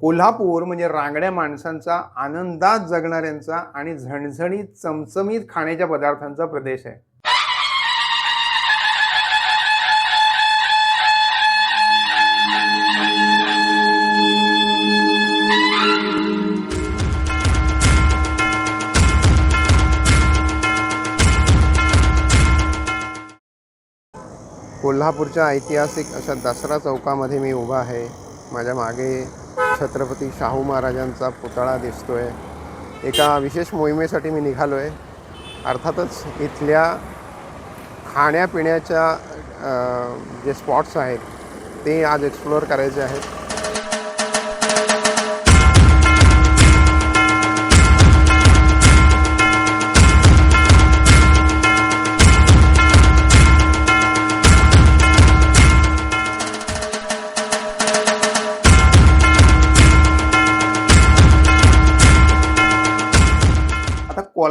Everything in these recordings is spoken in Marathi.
कोल्हापूर म्हणजे रांगड्या माणसांचा आनंदात जगणाऱ्यांचा आणि झणझणीत चमचमीत खाण्याच्या पदार्थांचा प्रदेश आहे. कोल्हापूरच्या ऐतिहासिक अशा दसरा चौकामध्ये मी उभा आहे. माझ्या मागे छत्रपती शाहू महाराजांचा पुतळा दिसतोय. एका विशेष मोहिमेसाठी मी निघालो आहे अर्थातच इथल्या खाण्यापिण्याच्या जे स्पॉट्स आहेत ते आज एक्सप्लोअर करायचे आहेत.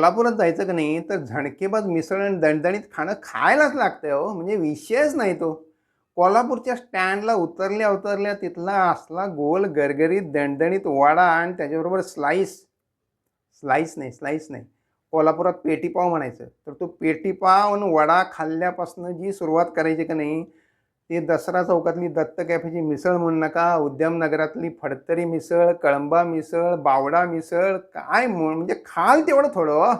कोल्हापुरात जायचं का नाही तर झणकेबाज मिसळ आणि दणदणीत खाणं खायलाच लागतंय हो. म्हणजे विषयच नाही तो. कोल्हापूरच्या स्टँडला उतरल्या उतरल्या तिथला असला गोल गरगरीत दणदणीत वडा आणि त्याच्याबरोबर स्लाईस स्लाईस नाही स्लाईस नाही. कोल्हापुरात पेटीपाव म्हणायचं. तर तो पेटीपाव आणि वडा खाल्ल्यापासून जी सुरुवात करायची का नाही ती दसरा चौकातली दत्त कॅफेची मिसळ म्हणू नका उद्यमनगरातली फडतरी मिसळ कळंबा मिसळ बावडा मिसळ काय म्हणजे खाल तेवढं थोडं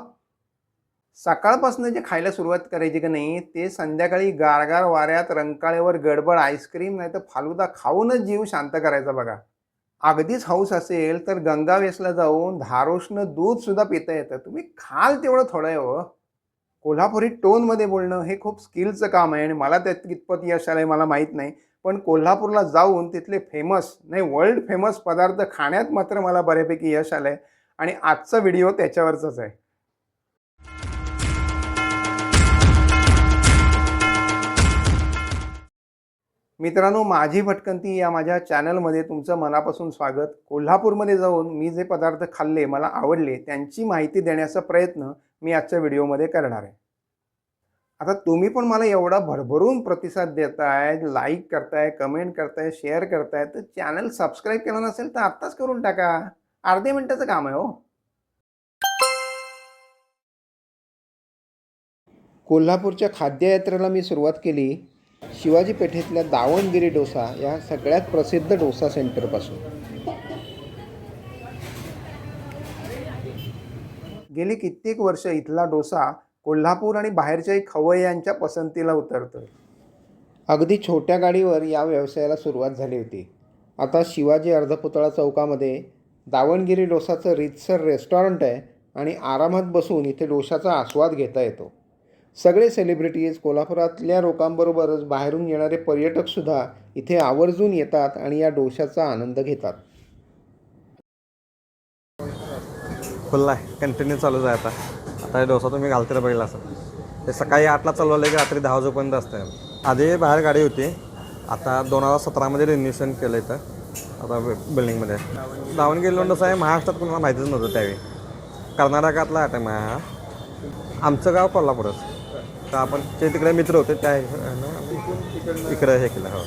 सकाळपासून जे खायला सुरुवात करायची का नाही ते संध्याकाळी गारगार वाऱ्यात रंकाळ्यावर गडबड आईस्क्रीम नाही तर फालुदा खाऊनच जीव शांत करायचा बघा. अगदीच हौस असेल तर गंगावेसला जाऊन धारोष्ण दूध सुद्धा पिता येतं. तुम्ही खाल तेवढं थोडं आहे हो. कोल्हापुरी टोनमध्ये बोलणं हे खूप स्किलचं काम आहे आणि मला त्यात कितपत यश आलं आहे मला माहीत नाही. पण कोल्हापूरला जाऊन तिथले फेमस नाही वर्ल्ड फेमस पदार्थ खाण्यात मात्र मला बऱ्यापैकी यश आलं आहे आणि आजचा व्हिडिओ त्याच्यावरचाच आहे. मित्रांनो माझी भटकंती या माझ्या चॅनलमध्ये तुमचं मनापासून स्वागत. कोल्हापूरमध्ये जाऊन मी जे पदार्थ खाल्ले मला आवडले त्यांची माहिती देण्याचा प्रयत्न मी आजच्या व्हिडिओमध्ये करणार आहे. आता तुम्ही पण मला एवढा भरभरून प्रतिसाद देताय लाईक करताय कमेंट करताय शेअर करताय तर चॅनल सबस्क्राईब केलं नसेल तर आत्ताच करून टाका. अर्धे मिनटाचं काम आहे हो. कोल्हापूरच्या खाद्ययात्रेला मी सुरुवात केली. शिवाजी पेठेतल्या दावणगिरी डोसा या सगळ्यात प्रसिद्ध डोसा सेंटरपासून. गेली कित्येक वर्ष इथला डोसा कोल्हापूर आणि बाहेरच्याही खवय्यांच्या पसंतीला उतरतोय. अगदी छोट्या गाडीवर या व्यवसायाला सुरुवात झाली होती. आता शिवाजी अर्धपुतळा चौकामध्ये दावणगिरी डोसाचं रीतसर रेस्टॉरंट आहे आणि आरामात बसून इथे डोशाचा आस्वाद घेता येतो. सगळे सेलिब्रिटीज कोल्हापुरातल्या लोकांबरोबरच बाहेरून येणारे पर्यटकसुद्धा इथे आवर्जून येतात आणि या डोशाचा आनंद घेतात. खुल्ला आहे. कंटिन्यू चालूच आहे आता. आता हे डोसा तुम्ही घालते बघितला असं. ते सकाळी आठला चालवलं की रात्री दहा वाजेपर्यंत असतं आधी बाहेर गाडी होती. आता दोन हजार सतरामध्ये रिन्युशन केलं इथं. आता बिल्डिंगमध्ये बिल्डिंगमध्ये दावणगिरीला डोसा आहे. महाराष्ट्रात कोणाला माहितीच नव्हतं त्यावेळी. कर्नाटकातला आयटम आहे हा आमचं गाव कोल्हापूरच. तर आपण जे तिकडे मित्र होते त्या इकडं हे केलं हो.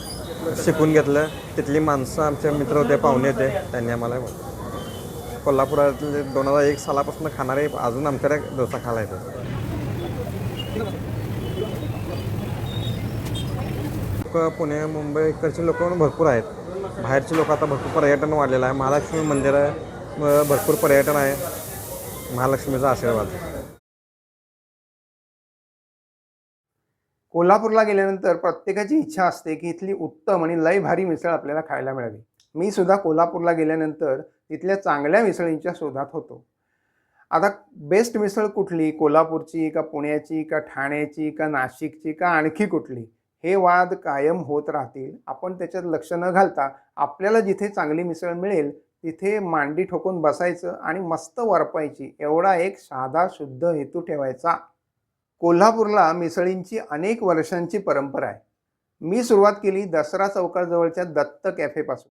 शिकून घेतलं. तिथली माणसं आमचे मित्र होते पाहुणे होते त्यांनी आम्हाला कोल्हापुरातले दोन हजार एक सालापासून खाणारे अजून आमच्याकडे डोसा खायला येतो लोक पुणे मुंबई इकडचे लोक भरपूर आहेत. बाहेरचे लोक आता भरपूर पर्यटन वाढलेलं आहे. महालक्ष्मी मंदिर आहे भरपूर पर्यटन आहे. महालक्ष्मीचा आशीर्वाद. कोल्हापूरला गेल्यानंतर प्रत्येकाची इच्छा असते की इथली उत्तम आणि लय भारी मिसळ आपल्याला खायला मिळावी. मी सुद्धा कोल्हापूरला गेल्यानंतर तिथल्या चांगल्या मिसळींच्या शोधात होतो. आता बेस्ट मिसळ कुठली? कोल्हापूरची का पुण्याची का ठाण्याची का नाशिकची का आणखी कुठली? हे वाद कायम होत राहतील. आपण त्याच्यात लक्ष न घालता आपल्याला जिथे चांगली मिसळ मिळेल तिथे मांडी ठोकून बसायचं आणि मस्त वरपायची. एवढा एक साधा शुद्ध हेतू ठेवायचा. कोल्हापूरला मिसळींची अनेक वर्षांची परंपरा आहे. मी सुरुवात केली दसरा चौकाजवळच्या दत्त कॅफेपासून.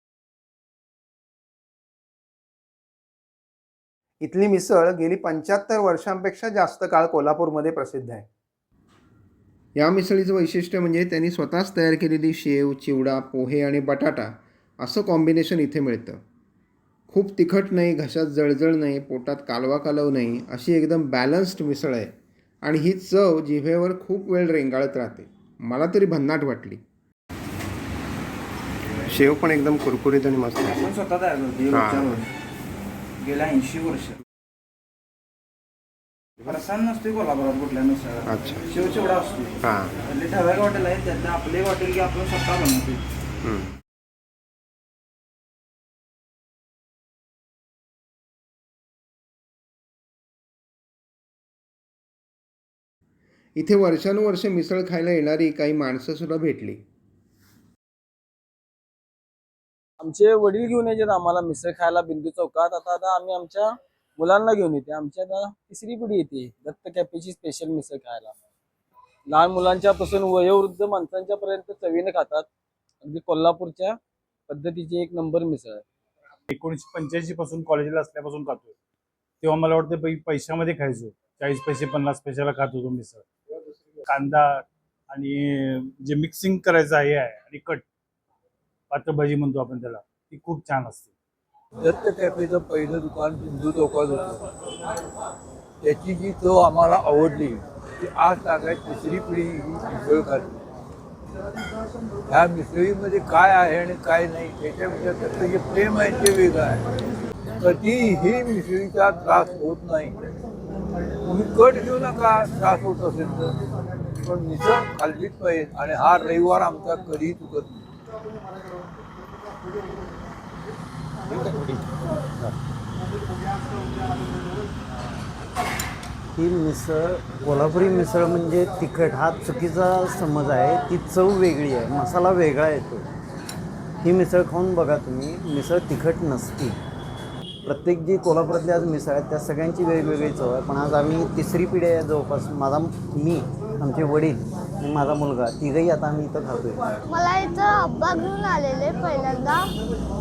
इथली मिसळ गेली पंच्याहत्तर वर्षांपेक्षा जास्त काळ कोल्हापूरमध्ये प्रसिद्ध आहे. या मिसळीचं वैशिष्ट्य म्हणजे त्यांनी स्वतःच तयार केलेली शेव चिवडा पोहे आणि बटाटा असं कॉम्बिनेशन इथे मिळतं. खूप तिखट नाही घशात जळजळ नाही पोटात कालवा कालव नाही अशी एकदम बॅलन्स्ड मिसळ आहे. आणि ही चव जिभेवर खूप वेळ रेंगाळत राहते. मला तरी भन्नाट वाटली. शेव पण एकदम कुरकुरीत आणि मस्त. आहे आपण स्वतः तयार करतो. रोजच्या गेल्या ऐंशी वर्ष. प्रसान नसतोय कोल्हापुरात कुठल्या नुसतं अच्छा. शेव चिवडा असतो हां. ठराविक हॉटेल आहेत त्यातलं आपले हॉटेल की आपण स्वतः बनवतो इथे वर्षानुवर्ष मिसळ खायला येणारी काही माणसं सुद्धा भेटली. आमचे वडील घेऊन यायचे आम्हाला मिसळ खायला बिंदू चौकात. आता आता आम्ही आमच्या मुलांना घेऊन येते. आमच्या आता तिसरी पिढी येते. दत्त कॅफेची स्पेशल मिसळ खायला. लहान मुलांच्या पासून वयोवृद्ध माणसांच्या पर्यंत चवीने खातात. अगदी कोल्हापूरच्या पद्धतीची एक नंबर मिसळ आहे. एकोणीसशे पंच्याऐंशी पासून कॉलेजला असल्यापासून खातोय. तेव्हा मला वाटतं पैशामध्ये खायचो. चाळीस पैसे पन्नास पैशाला खात होतो मिसळ. कांदा आणि जे मिक्सिंग करायचं आहे आहे. आणि कट. पात्र भाजी म्हणतो आपण त्याला. ती खूप छान असते. दत्त कॅफेचं पहिलं दुकान बिंदू चौकात होतं. त्याची जी चव आम्हाला आवडली ती आज लागाय तिसरी पिढी ही मिसळ खाते. ह्या मिसळीमध्ये काय आहे आणि काय नाही त्याच्यापेक्षा त्याचं जे प्रेम आहे ते वेगळं आहे. कधीही मिसळीचा त्रास होत नाही. तुम्ही कट घेऊ नका त्रास होत असेल तर. पण मिसळ खाल्लीच पाहिजे आणि हा रविवार आमचा कधीही चुकत नाही. ही मिसळ कोल्हापुरी मिसळ म्हणजे तिखट. हा चुकीचा समज आहे. ती चव वेगळी आहे. मसाला वेगळा येतो. ही मिसळ खाऊन बघा तुम्ही. मिसळ तिखट नसती. प्रत्येक जी कोल्हापुरातली आज मिसळ आहेत त्या सगळ्यांची वेगवेगळी चव आहे. पण आज आम्ही तिसरी पिढी आहे जवळपास. माझा मी आमचे वडील आणि माझा मुलगा तिघही आता आम्ही इथं खातोय. मला इथं आब्बा घेऊन आलेले पहिल्यांदा.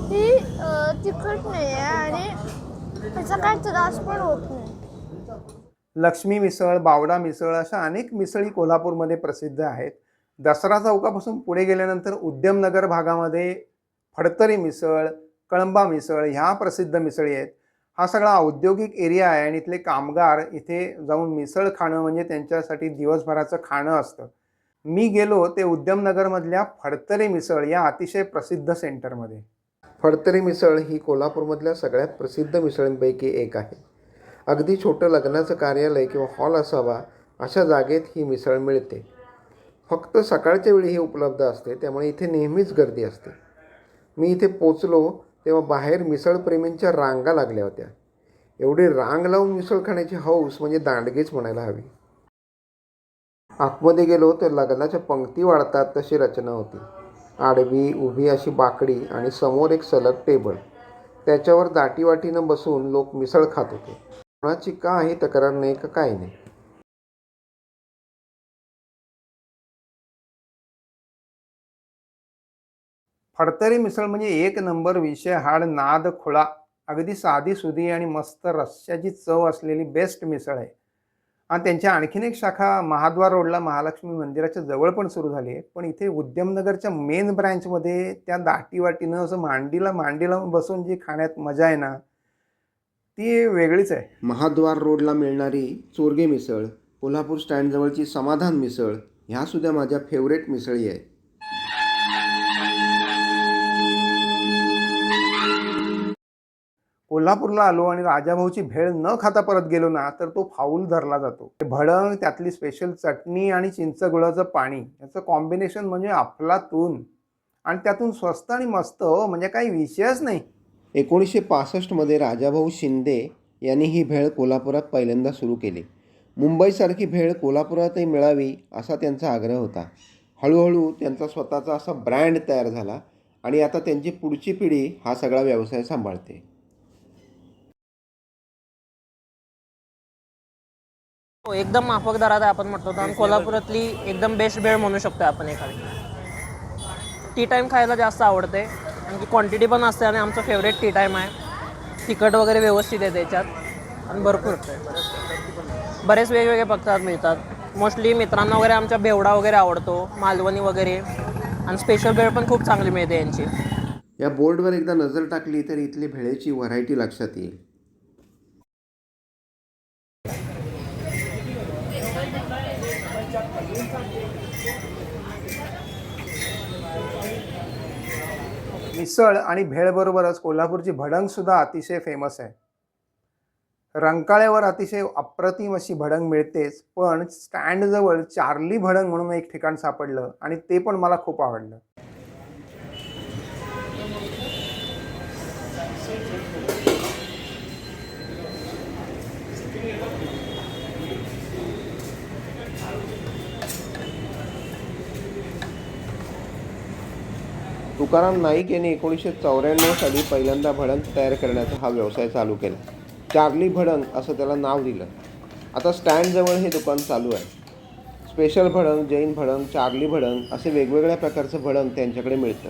ती अं, तिखट नाही आहे आणि त्याचा काही त्रास पण होत नाही. लक्ष्मी मिसळ बावडा मिसळ अशा अनेक मिसळी कोल्हापूरमध्ये प्रसिद्ध आहेत. दसरा चौकापासून पुढे गेल्यानंतर उद्यमनगर भागामध्ये फडतरी मिसळ कळंबा मिसळ ह्या प्रसिद्ध मिसळी आहेत. हा सगळा औद्योगिक एरिया आहे आणि इथले कामगार इथे जाऊन मिसळ खाणं म्हणजे त्यांच्यासाठी दिवसभराचं खाणं असतं. मी गेलो ते उद्यमनगरमधल्या फडतरी मिसळ या अतिशय प्रसिद्ध सेंटरमध्ये. फडतरी मिसळ ही कोल्हापूरमधल्या सगळ्यात प्रसिद्ध मिसळींपैकी एक आहे. अगदी छोटं लग्नाचं कार्यालय किंवा हॉल असावा अशा जागेत ही मिसळ मिळते. फक्त सकाळच्या वेळी ही उपलब्ध असते त्यामुळे इथे नेहमीच गर्दी असते. मी इथे पोचलो तेव्हा बाहेर मिसळप्रेमींच्या रांगा लागल्या होत्या. एवढी रांग लावून मिसळ खाण्याची हौस म्हणजे दांडगेच म्हणायला हवी. आतमध्ये गेलो तर लग्नाच्या पंक्ती वाढतात तशी रचना होती. आडवी उभी अशी बाकडी आणि समोर एक सलग टेबल. त्याच्यावर दाटीवाटीनं बसून लोक मिसळ खात होते. कोणाची का आहे तक्रार नाही का काही नाही. फडतरी मिसळ म्हणजे एक नंबर विषय. हाड नाद खुळा. अगदी साधी सुधी आणि मस्त रस्स्याची चव असलेली बेस्ट मिसळ आहे. आणि त्यांच्या आणखीन एक शाखा महाद्वार रोडला महालक्ष्मी मंदिराच्या जवळ पण सुरू झाली आहे. पण इथे उद्यमनगरच्या मेन ब्रँचमध्ये त्या दाटीवाटीनं असं मांडीला मांडीला बसून जी खाण्यात मजा आहे ना ती वेगळीच आहे. महाद्वार रोडला मिळणारी चोरगे मिसळ कोल्हापूर स्टँडजवळची समाधान मिसळ ह्या सुद्धा माझ्या फेवरेट मिसळी आहेत. कोल्हापूरला आलो आणि राजाभाऊची भेळ न खाता परत गेलो ना तर तो फाऊल धरला जातो. ते भडंग त्यातली स्पेशल चटणी आणि चिंच गुळाचं पाणी याचं कॉम्बिनेशन म्हणजे अफलातून. आणि त्यातून स्वस्त आणि मस्त म्हणजे काही विषयच नाही. एकोणीसशे पासष्टमध्ये राजाभाऊ शिंदे यांनी ही भेळ कोल्हापुरात पहिल्यांदा सुरू केली. मुंबईसारखी भेळ कोल्हापुरातही मिळावी असा त्यांचा आग्रह होता. हळूहळू त्यांचा स्वतःचा असा ब्रँड तयार झाला आणि आता त्यांची पुढची पिढी हा सगळा व्यवसाय सांभाळते. हो एकदम माफक दरात आहे आपण म्हणतो तर आणि कोल्हापुरातली एकदम बेस्ट भेळ म्हणू शकतो आपण एखादी. टी टाईम खायला जास्त आवडते. आणखी क्वांटिटी पण असते आणि आमचं फेवरेट टी टाईम आहे. तिखट वगैरे व्यवस्थित आहे त्याच्यात. आणि भरपूर. बरेच वेगवेगळे पदार्थ मिळतात. मोस्टली मित्रांना वगैरे आमच्या बेवडा वगैरे आवडतो. मालवणी वगैरे. आणि स्पेशल भेळ पण खूप चांगली मिळते यांची. या बोर्डवर एकदा नजर टाकली तर इथली भेळेची व्हरायटी लक्षात येईल. मिसळ आणि भेळबरोबरच कोल्हापूरची भडंग सुद्धा अतिशय फेमस आहे. रंकाळ्यावर अतिशय अप्रतिम अशी भडंग मिळतेच पण स्टँडजवळ चार्ली भडंग म्हणून एक ठिकाण सापडलं आणि ते पण मला खूप आवडलं. तुकाराम नाईक यांनी एकोणीसशे चौऱ्याण्णव साली पहिल्यांदा भडंग तयार करण्याचा हा व्यवसाय चालू केला. चार्ली भडंग असं त्याला नाव दिलं. आता स्टँडजवळ हे दुकान चालू आहे. स्पेशल भडंग जैन भडंग चार्ली भडंग असे वेगवेगळ्या प्रकारचं भडंग त्यांच्याकडे मिळतं.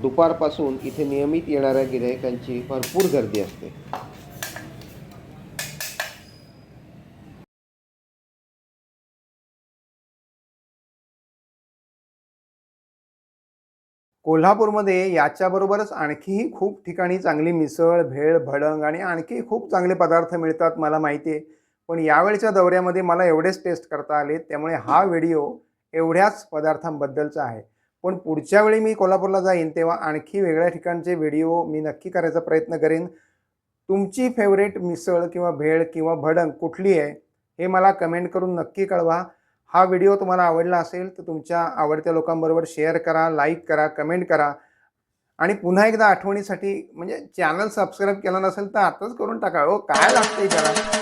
दुपारपासून इथे नियमित येणाऱ्या गिरायकांची भरपूर गर्दी असते. कोल्हापूरमध्ये याच्याबरोबरच आणखीही खूप ठिकाणी चांगली मिसळ भेळ भडंग आणि आणखी खूप चांगले पदार्थ मिळतात मला माहिती आहे पण यावेळच्या दौऱ्यामध्ये मला एवढेच टेस्ट करता आले त्यामुळे हा व्हिडिओ एवढ्याच पदार्थांबद्दलचा आहे. पण पुढच्या वेळी मी कोल्हापूरला जाईन तेव्हा आणखी वेगळ्या ठिकाणचे व्हिडिओ मी नक्की करायचा प्रयत्न करेन. तुमची फेवरेट मिसळ किंवा भेळ किंवा भडंग कुठली आहे हे मला कमेंट करून नक्की कळवा. हा व्हिडिओ तुम्हाला आवडला असेल तर तुमच्या आवडत्या लोकांबरोबर शेअर करा लाईक करा कमेंट करा. आणि पुन्हा एकदा आठवणीसाठी म्हणजे चॅनल सबस्क्राईब केला नसेल तर आताच करून टाका. हो काय लागतंय त्याला